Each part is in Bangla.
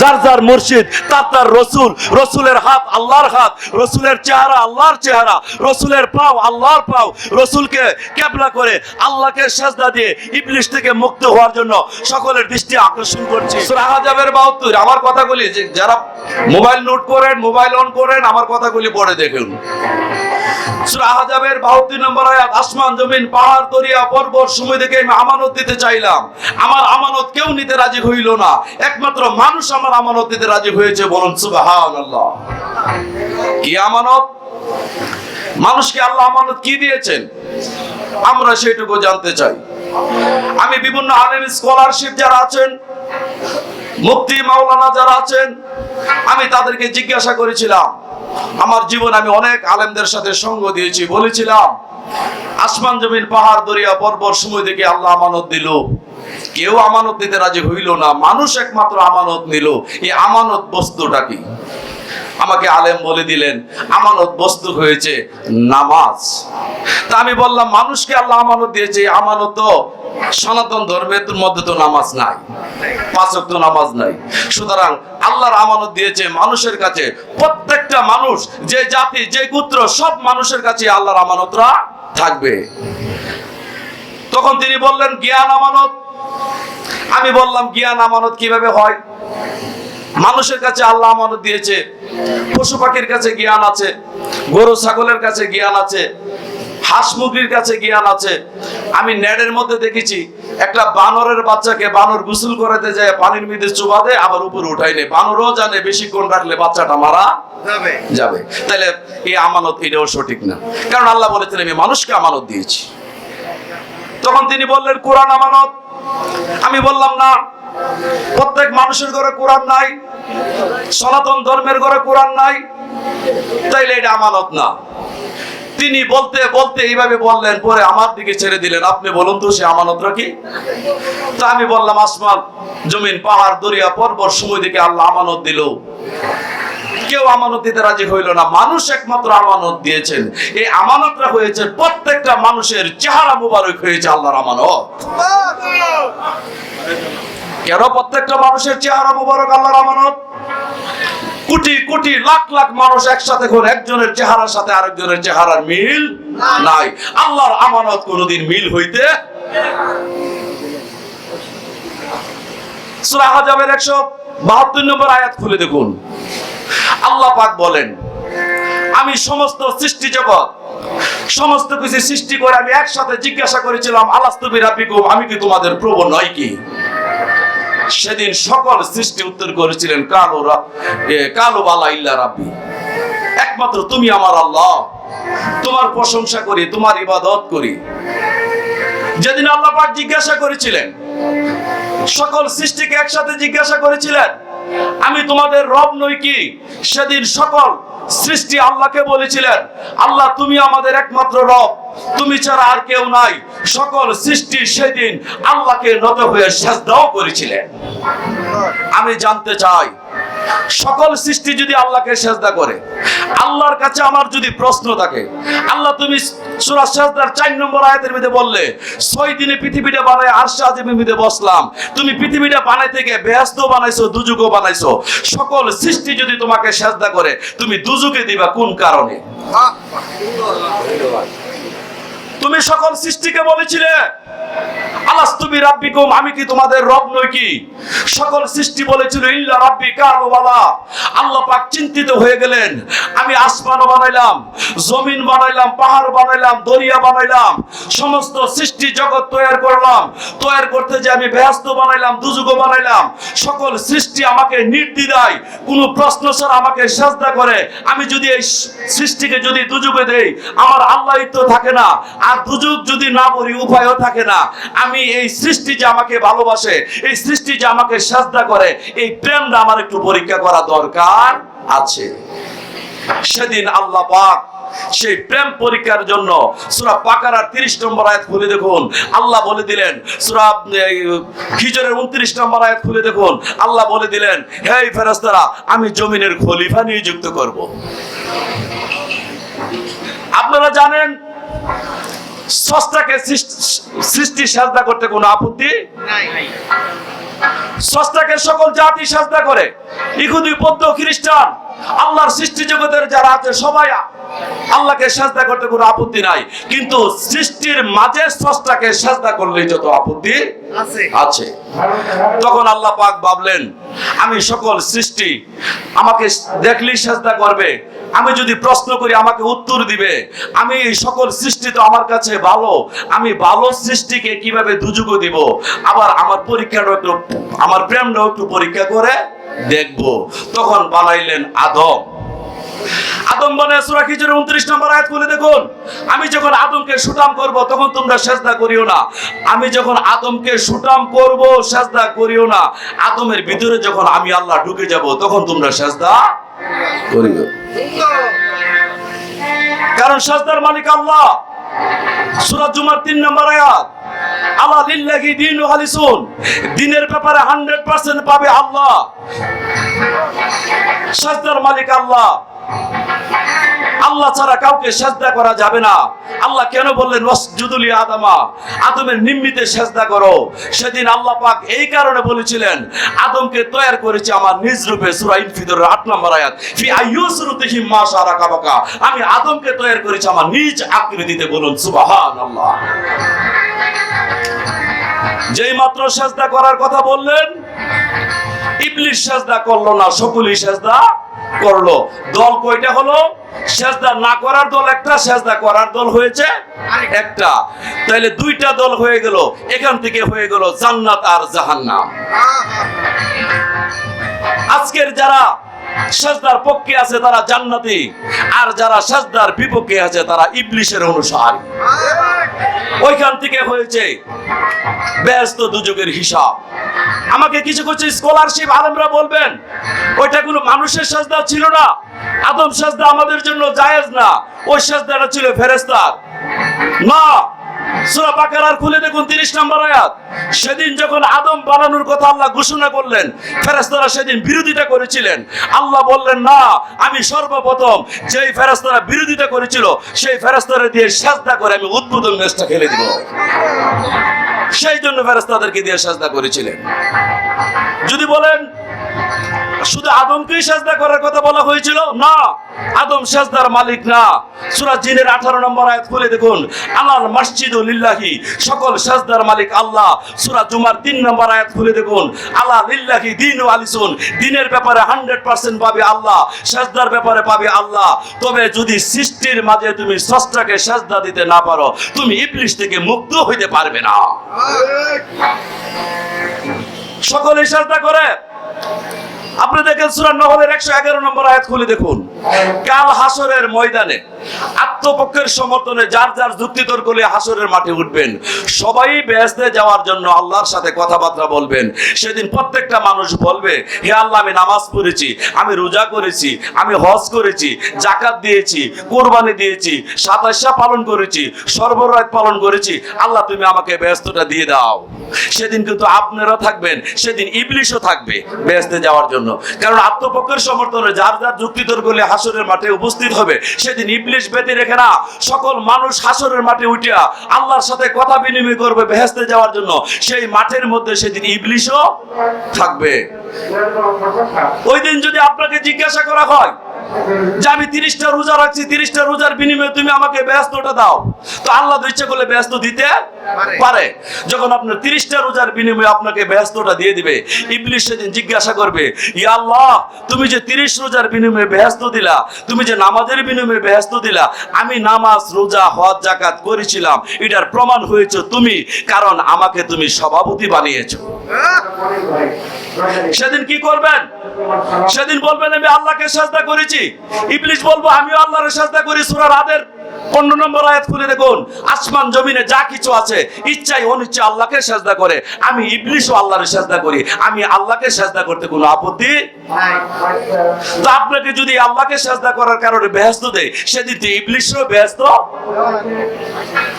যার যার মুর্শিদ, তার তার রসুল, রসুলের হাত আল্লাহর হাত, রসুলের চেহারা আল্লাহর চেহারা, রসুলের পাও আল্লাহর পাও, রসুলকে কেবলা করে আল্লাহকে সাজদা দিয়ে ইবলিশ থেকে মুক্ত হওয়ার জন্য সকলের দৃষ্টি আকর্ষণ করছি। আহজাবের 72 আমার কথাগুলি যে যারা মোবাইল নোট করেন, মোবাইল অন করেন, আমার কথাগুলি পড়ে দেখুন। আহজাবের 72 নম্বর আয়াত, আসমান, জমিন, পাহাড়, দরিয়া, পর্বত সময় থেকে আমি আমানত দিতে চাইলাম। আমার আমানত কেউ নিতে রাজি হইল না। একমাত্র মানুষ আমার আমানত দিতে রাজি হয়েছে বলুন, সুবহানাল্লাহ। কি আমানত? মানুষকে আল্লাহ আমানত কি দিয়েছেন? আমরা সেটুকু জানতে চাই। আমি বিভিন্ন আলেম স্কলারশিপ যারা আছেন, মুফতি মাওলানা যারা আছেন, আমি তাদেরকে জিজ্ঞাসা করেছিলাম। আমার জীবন আমি অনেক আলেমদের সাথে সঙ্গ দিয়েছি, বলেছিলাম, আসমান জমিন পাহাড় দরিয়া পর্বত সময় থেকে আল্লাহ আমানত দিল। কেউ আমানত দিতে রাজি হইল না, মানুষ একমাত্র আমানত নিল। এই আমানত বস্তুটা কি? আমাকে আলেম বলে দিলেন, আমানত বস্তু হয়েছে নামাজ। তা আমি বললাম, মানুষকে আল্লাহ আমানত দিয়েছে আমানত তো সনাতন ধর্মের মধ্যে তো নামাজ নাই, পাঁচ ওয়াক্ত নামাজ নাই। সুতরাং আল্লাহর আমানত দিয়েছে মানুষের কাছে। প্রত্যেকটা মানুষ, যে জাতি, যে গোত্র, সব মানুষের কাছে আল্লাহর আমানতরা থাকবে। তখন তিনি বললেন, জ্ঞান আমানত আমি বললাম জ্ঞান আমানত কীভাবে হয়? মানুষের কাছে আল্লাহ আমানত দিয়েছে। পশু পাখির কাছে জ্ঞান আছে। গরু ছাগলের কাছে জ্ঞান আছে। হাঁস মুরগির কাছে জ্ঞান আছে। আমি নেটের মধ্যে দেখেছি একটা বানরের বাচ্চাকে বানর গোসল করাতে যায় পানির মধ্যে চুবা দেয় আবার উপরে উঠাই নেই বানরও জানে বেশিক্ষণ রাখলে বাচ্চাটা মারা যাবে। যাবে। তাহলে এই আমানত এটাও সঠিক না। কারণ আল্লাহ বলেছেন আমি মানুষকে আমানত দিয়েছি। তখন তিনি বললেন কোরআন আমানত আমি বললাম না, প্রত্যেক মানুষের ঘরে কোরআন নাই, সনাতন ধর্মের ঘরে কোরআন নাই, তাইলে এটা আমানত না। তিনি বলতে বলতে এইভাবে বললেন, পরে আমার দিকে ছেড়ে দিলেন। আপনি বলুন তো, সে আমানতরা কি? তা আমি বললাম, আসমান, জমিন, পাহাড়, দরিয়া, পর্বত সময় দিকে আল্লাহ আমানত দিল। কেউ আমানত দিতে রাজি হইল না। মানুষ একমাত্র আমানত দিয়েছেন। এই আমানতটা হয়েছে প্রত্যেকটা মানুষের চেহারা মুবারক হয়েছে আল্লাহর আমানত। কেন প্রত্যেকটা মানুষের চেহারা মুবারক আল্লাহর আমানত? কোটি কোটি, লাখ লাখ মানুষ একসাথে করে একজনের চেহারার সাথে আরেকজনের চেহারার মিল নাই। আল্লাহর আমানত কোনোদিন মিল হইতে সূরা আহজাবের 172 নম্বর আয়াত খুলে দেখুন। আল্লাহ পাক বলেন, আমি সমস্ত সৃষ্টি জগৎ, সমস্ত কিছু সৃষ্টি করে আমি একসাথে জিজ্ঞাসা করেছিলাম, আলাস্তুবি রাব্বিকুম, আমি কি তোমাদের প্রভু নয় কি? সেদিন সকল সৃষ্টি উত্তর করেছিলেন, কালো কালো বালা ইল্লা রাব্বি। একমাত্র তুমি আমার আল্লাহ। তোমার প্রশংসা করি, তোমার ইবাদত করি। যেদিন আল্লাহ পাক জিজ্ঞাসা করেছিলেন, সকল সৃষ্টিকে একসাথে জিজ্ঞাসা করেছিলেন আমি তোমাদের রব নই কি? সেদিন সকল সৃষ্টি আল্লাহকে বলেছিলেন, আল্লাহ, তুমি আমাদের একমাত্র রব। তুমি ছাড়া আর কেউ নাই। সকল সৃষ্টি সেদিন আল্লাহকে নত হয়ে সাজদাও করেছিলেন। আমি জানতে চাই সকল সৃষ্টি যদি আল্লাহকে সেজদা করে আল্লাহর কাছে আমার যদি প্রশ্ন থাকে আল্লাহ তুমি সূরা সাজদার 4 নম্বর আয়াতের মধ্যে বললে ছয় দিনে পৃথিবীটা বানায় আরশে আজিমের মধ্যে বসলাম। তুমি পৃথিবীটা বানাইতে গিয়ে বেহেশত বানাইছো দুজুকও বানাইছো। সকল সৃষ্টি যদি তোমাকে সেজদা করে তুমি দুজুকে দিবা কোন কারণে? তুমি সকল সৃষ্টিকে বলেছিলে আলাস্তুবি আমি কি তোমাদের রব নই কি? সকল সৃষ্টি বলেছিল, ইল্লা রাব্বি কালু বালা। আল্লাহ পাক চিন্তিত হয়ে গেলেন। আমি আসমান বানাইলাম, জমিন বানাইলাম, পাহাড় বানাইলাম, দরিয়া বানাইলাম, সমস্ত সৃষ্টি জগৎ করলাম। করতে যে আমি ব্যস্ত বানাইলাম বানাইলাম। সকল সৃষ্টি আমাকে নির্দ্বিধায়, কোনো প্রশ্ন ছাড়া আমাকে সাজদা করে। আমি যদি এই সৃষ্টিকে যদি দুযুগে দেই, আমার আল্লাহ তো থাকে না। আর দুযুগ যদি না বলি উপায়ও থাকে না। আমি এই সৃষ্টি যে আমাকে ভালোবাসে, এই সৃষ্টি যে আমাকে সাজদা করে, এই প্রেমটা আমার একটু পরীক্ষা করা দরকার আছে। সেদিন আল্লাহ পাক সেই প্রেম পরীক্ষার জন্য সূরা বাকারার 30 নম্বর আয়াত খুলে দেখুন। আল্লাহ বলে দিলেন, সূরা হিজরের 29 নম্বর আয়াত খুলে দেখুন। আল্লাহ বলে দিলেন হে ফেরেশতারা, আমি জমিনের খলিফা নিযুক্ত করব। আপনারা জানেন স্রষ্টাকে সৃষ্টি- সাজদা করতে কোনো আপত্তি? নাই। স্রষ্টাকে সকল জাতি সাজদা করে। ইহুদি বৌদ্ধ খ্রিস্টান আল্লাহর সৃষ্টি জগতের যারা আছে সবাই আল্লাহকে সাজদা করতে কোনো আপত্তি নাই। কিন্তু সৃষ্টির মাঝে স্রষ্টাকে সাজদা করলেই যত আপত্তি আছে। আছে। তখন আল্লাহ পাক ভাবলেন আমি সকল সৃষ্টি আমাকে দেখলেই সাজদা করবে। আমি যদি প্রশ্ন করি আমাকে উত্তর দিবে। আমি এই সকল সৃষ্টি তো আমার কাছে ভালো। আমি ভালো সৃষ্টিকে কীভাবে দুযুগ দিব? আবার আমার পরীক্ষাটা একটু আমার প্রেমটাও একটু পরীক্ষা করে দেখব। তখন বানাইলেন আদম। আদম বনে সূরা হিজরের 29 নম্বর আয়াত খুলে দেখুন। আমি যখন আদমকে সুটাম করব, তখন তোমরা সেজদা করিও না। আমি যখন আদমকে সুটাম করব, সেজদা করিও না। আদমের ভিতরে যখন আমি আল্লাহ ঢুকে যাব, তখন তোমরা সেজদা করিও। কারণ সেজদার মালিক আল্লাহ। সূরা জুমার তিন নম্বর আয়াত আল্লাহ লিল্লাহি দীনু খালিসুন। দিনের ব্যাপারে 100% পাবে আল্লাহ। সাজদার মালিক আল্লাহ। আল্লাহ ছাড়া কাউকে সাজদা করা যাবে না। আল্লাহ কেন বললেন ওয়াসজুদুলি আদামা আদমের নিম্মিতে সাজদা করো। সেদিন আল্লাহ পাক এই কারণে বলেছিলেন, আদমকে তৈয়ার করেছি আমার নিজ রূপে সূরা ইনফিদর 8 নম্বর আয়াত। ফি আইয়ুসরুতিহি মা শারাকাবাকা আমি আদমকে তৈয়ার করেছি আমার নিজ আকৃতিতে বলুন, সুবহানাল্লাহ। যেই মাত্র সাজদা করার কথা বললেন ইবলিশ সাজদা করল না, সকলেই সাজদা করল। দল কয়টা হলো? সাজদা না করার দল একটা, সাজদা করার দল হয়েছে একটা। তাহলে দুইটা দল হয়ে গেল, এখান থেকে হয়ে গেল জান্নাত আর জাহান্নাম। আজকের যারা সাজদার পক্ষে আছে তারা জান্নাতি, আর যারা সাজদার বিপক্ষে আছে তারা ইবলিশের অনুসারী। ওইখান থেকে হয়েছে ব্যস্ত দুযোগের হিসাব। আমাকে কিছু করছে স্কলারশিপ আলমরা বলবেন, ওইটা কোনো মানুষের সাজদা ছিল না, আদম সাজদা আমাদের জন্য জায়েজ না, ওই সাজদাটা ছিল ফেরেস্তার না সূরা বাকারার খুলে দেখুন 30 নম্বর আয়াত। সেদিন যখন আদম বানানোর কথা আল্লাহ ঘোষণা করলেন, ফেরেশতারা সেদিন বিরোধিতা করেছিলেন। আল্লাহ বললেন, না, আমি সর্বপ্রথম যেই ফেরেশতারা বিরোধিতা করেছিল, সেই ফেরেশতারা দিয়ে সাজদা করে আমি উদ্বোধন ম্যাচটা খেলে দিব। সেই জন্য ফেরেশতাদেরকে দিয়ে সাজদা করেছিলেন। যদি বলেন শুধু আদমকেই সাজদা করার কথা বলা হয়েছিল? না আদম সাজদার মালিক না। সূরা জিনের 18 নম্বর আয়াত খুলে দেখুন। আলাল মসজিদু লিল্লাহি সকল সাজদার মালিক আল্লাহ। সূরা জুমার 3 নম্বর আয়াত খুলে দেখুন। আলা লিল্লাহি দীনু আলিসুন দিনের ব্যাপারে 100% পাবে আল্লাহ সাজদার ব্যাপারে পাবে আল্লাহ। তবে যদি সৃষ্টির মাঝে তুমি স্রষ্টাকে সাজদা দিতে না পারো তুমি ইবলিশ থেকে মুক্ত হইতে পারবে না। সকলে সাজদা করে? আপনি দেখেন সূরা নহলের 111 নম্বর আয়াত খুলে দেখুন। কাল হাসরের ময়দানে আত্মপক্ষের সমর্থনে যার যার যুক্তি তর্ক হাসরের মাঠে উঠবেন। সবাই বেহেশতে যাওয়ার জন্য আল্লাহর সাথে কথাবার্তা বলবেন। সেদিন প্রত্যেকটা মানুষ বলবে, হে আল্লাহ, আমি নামাজ পড়েছি, আমি রোজা করেছি, আমি হজ করেছি জাকাত দিয়েছি, কোরবানি দিয়েছি, সাতাশা পালন করেছি সর্বরাত পালন করেছি। আল্লাহ, তুমি আমাকে ব্যস্তটা দিয়ে দাও। সেদিন কিন্তু আপনারা থাকবেন, সেদিন ইবলিশও থাকবে বেহেশতে যাওয়ার জন্য। কারণ আত্মপক্ষের সমর্থনে যার যার যুক্তি তর্ক করলে হাসরের মাঠে উপস্থিত হবে, সেদিন ইবলিশ ব্যতি রেখে না, সকল মানুষ হাসরের মাঠে উঠিয়া আল্লাহর সাথে কথা বিনিময় করবে বেহেস্তে যাওয়ার জন্য। সেই মাঠের মধ্যে সেদিন ইবলিশও থাকবে। ওই দিন যদি আপনাকে জিজ্ঞাসা করা হয় যে আমি তিরিশটা রোজা রাখছি তিরিশটা রোজার বিনিময়ে তুমি আমাকে ব্যস্তটা দাও। তো আল্লাহ ইচ্ছে করলে ব্যস্ত দিতে পারে। যখন আপনার তিরিশটা রোজার বিনিময়ে আপনাকে ব্যস্তটা দিয়ে দিবে ইবলিশ সেদিন জিজ্ঞাসা করবে ইয়া আল্লাহ তুমি যে তিরিশ রোজার বিনিময়ে ব্যস্ত দিলা তুমি যে নামাজের বিনিময়ে ব্যস্ত দিলা আমি নামাজ রোজা হজ জাকাত করেছিলাম এটার প্রমাণ হয়েছে তুমি কারণ আমাকে তুমি সভাপতি বানিয়েছো। সেদিন কি করবেন? সেদিন বলবেন আমি আল্লাহকে সাজদা করেছি। ইবলিশ বলব, আমিও আল্লাহর সাজদা করি, সূরা রাদের পনেরো নম্বর আয়াত খুলে দেখুন। আসমান, জমিনে যা কিছু আছে ইচ্ছাই অনিচ্ছা আল্লাহকে সাজদা করে। আমি ইবলিশও আল্লাহর সাজদা করি। আমি আল্লাহকে সাজদা করতে কোনো আপত্তি তো আপনাকে যদি আল্লাহকে সাজদা করার কারণে দেয়, সেদিন তো ইবলিশও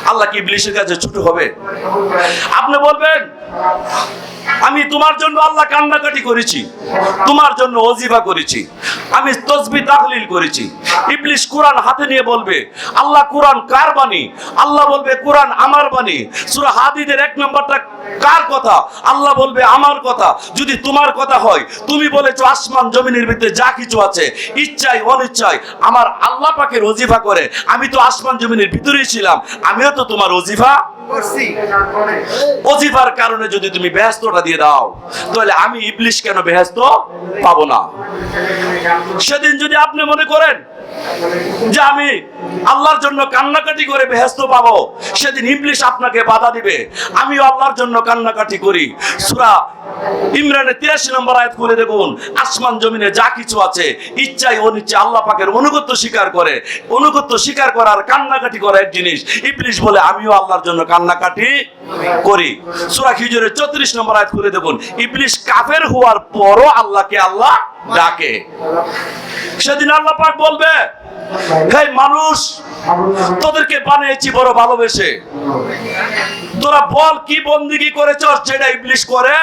আল্লাহ কি ইবলিশের কাছে হবে? আপনি বলবেন, আমি তোমার জন্য আল্লাহ কান্নাকাটি করেছি। তোমার জন্য অজিফা করেছি। আমি তাহলিল করেছি। ইবলিশ কোরআন হাতে নিয়ে বলবে, আল্লাহ কোরআন কার বাণী? আল্লাহ বলবে, কোরআন আমার বাণী। সূরা হাদিদের এক নম্বরটা কার কথা? আল্লাহ বলবে, আমার কথা। যদি তোমার কথা হয়, তুমি বলেছ আসমান জমিনের ভিতরে যা কিছু আছে, ইচ্ছায়, অনিচ্ছায়, আমার আল্লাহ পাকের অজিফা করে। আমি তো আসমান জমিনের ভিতরেই ছিলাম, আমিও তো তোমার অজিফা অজিফার কারণে যদি তুমি ব্যস্তটা দিয়ে দাও, তাহলে আমি ইবলিশ কেন ব্যস্ত পাবো না? সেদিন যদি আপনি মনে করেন যে আমি আল্লাহর জন্য কান্নাকাটি করে পাবো, সেদিন আপনাকে বাধা দিবে। আমিও আল্লাহর জন্য কান্নাকাটি করি। সূরা ইমরানের তিরাশি নম্বর আয়াত দেখুন, আসমান জমিনে যা কিছু আছে, ইচ্ছায় অনিচ্ছা আল্লাহ পাকের অনুগত্য স্বীকার করে। অনুগত্য স্বীকার করার কান্নাকাটি করা এক জিনিস ইবলিশ বলে, আমিও আল্লাহর জন্য কান্নাকাটি করি। সুরা খিজুরের 34 নম্বর আয়াত করে দেখুন ইবলিশ কাফের হওয়ার পরও আল্লাহকে আল্লাহ ডাকে। সেদিন আল্লাহ পাক বলবে হে মানুষ তোদেরকে বানিয়েছি বড় ভালোবেসে। তোরা বল কি বন্দিগি করেছ যেটা ইবলিশ করে?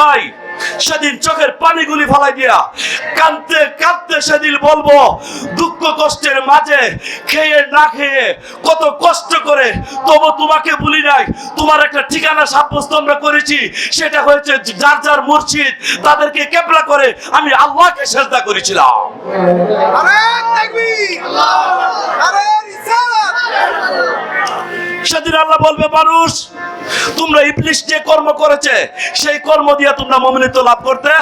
নাই। সেদিন চোখের পানিগুলি ফলাই দিয়া কাঁদতে কাঁদতে সেদিন বলব দুঃখ কষ্টের মাঝে খেয়ে না খেয়ে কত কষ্ট করে তবু তোমাকে বলি নাই তোমার একটা ঠিকানা সাব্যস্ত আমরা করেছি সেটা হয়েছে যার যার মুর্শিদ তাদেরকে কেবলা করে আমি আল্লাহকে সেজদা করেছিলাম সেদিন আল্লাহ বলবে, মানুষ, তোমরা ইবলিশ যে কর্ম করেছে, সেই কর্ম দিয়ে তোমরা মমিনিত লাভ করতে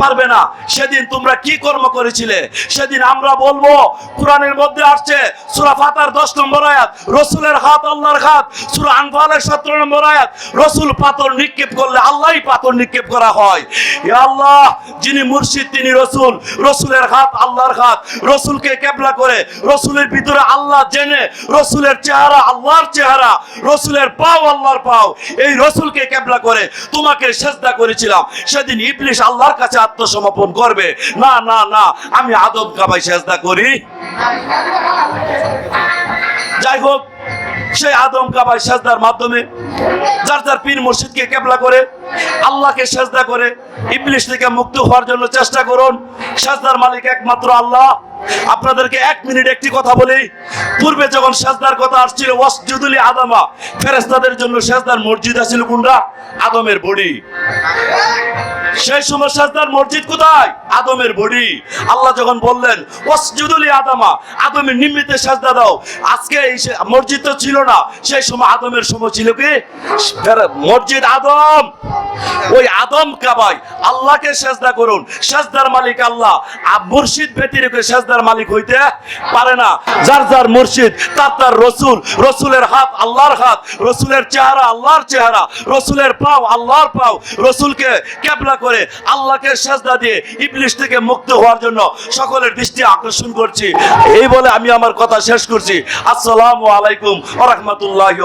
পারবে না। সেদিন তোমরা কি কর্ম করেছিলে? সেদিন আমরা বলব, কোরআনের মধ্যে আসছে সূরা ফাতার 10 নম্বর আয়াত, রসুলের হাত, আল্লাহর হাত, সূরা আনফালের 17 নম্বর আয়াত, রসুল পাথর নিক্ষেপ করলে আল্লাহই পাথর নিক্ষেপ করা হয়। আল্লাহ, যিনি মুর্শিদ, তিনি রসুল। রসুলের হাত, আল্লাহর হাত। রসুলকে কেবলা করে, রসুলের ভিতরে আল্লাহ জেনে, রসুলের চেহারা আল্লাহর চেহারা রসুলের পাও, আল্লাহর পাও, এই রসুলকে কেবলা করে তোমাকে সেজদা করেছিলাম। সেদিন ইবলিশ আল্লাহর কাছে আত্মসমর্পণ করবে। না না না, আমি আদব কাবাই সেজদা করি। যাই হোক সেই আদম কাবাই সেজদার মাধ্যমে যার যার পীর মুর্শিদকে কেবলা করে আল্লাহকে সেজদা করে ইবলিশ থেকে মুক্ত হওয়ার জন্য চেষ্টা করুন। সেজদার মালিক একমাত্র আল্লাহ। আপনাদেরকে এক মিনিট একটি কথা বলি। পূর্বে যখন সেজদার কথা আসছিল, ওয়াসজুদুলি আদামা, ফেরেশতাদের জন্য সেজদার মসজিদ আছিল কোনটা? আদমের বডি। সেই সময় সাজদার মসজিদ কোথায়? আদমের বডি। আল্লাহ যখন বললেন ওয়াসজুদুলি আদামা আদমের নিম্মিতে সাজদা দাও। আজকে এই মসজিদ তো ছিল না। সেই সময় আদমের সময় ছিল কি? মসজিদ আদম। ওই আদম কাবাই। আল্লাহকে সাজদা করুন। সাজদার মালিক আল্লাহ। আর মুর্শিদ ব্যতিরেকে সাজদার মালিক হইতে পারে না। যার যার মুর্শিদ, তার তার রসুল। রসুলের হাত আল্লাহর হাত। রসুলের চেহারা আল্লাহর চেহারা। রসুলের পাও আল্লাহর পাও। রসুলকে কেবলা করে আল্লাহকে সাজদা দিয়ে ইবলিশ থেকে মুক্ত হওয়ার জন্য সকলের দৃষ্টি আকর্ষণ করছি। এই বলে আমি আমার কথা শেষ করছি। আসসালামু আলাইকুম ওয়া রাহমাতুল্লাহি